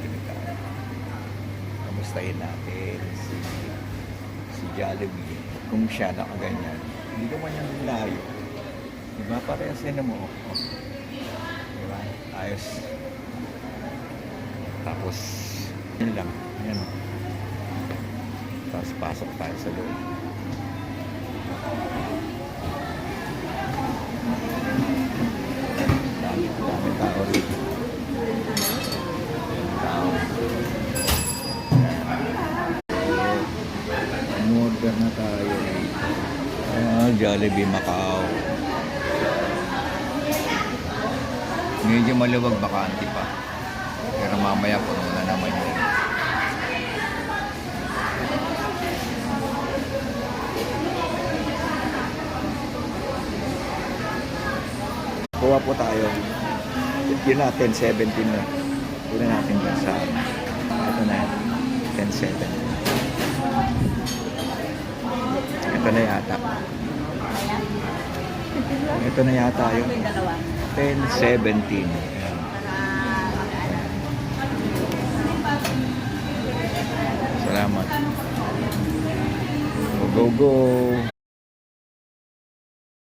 Jollibee tayo. Kamustahin natin si, si Jollibee. Kung siya nakaganyan, hindi naman yung layo. Diba? Parehas din mo. Oh. Diba? Ayos. Tapos, yun lang. Yan. Oh. Tapos pasok tayo sa loob. order na tayo. Ah, Jollibee Macau. Medyo maluwag bakante pa. Pero mamaya puno na naman yun. Kuha po tayo. Yun na, 10.17 na. Kuha natin dyan sa... Ito na, 10.17. Ito na yata. Ito na yata yung 10.17. Ayan. Salamat. Go, go, go.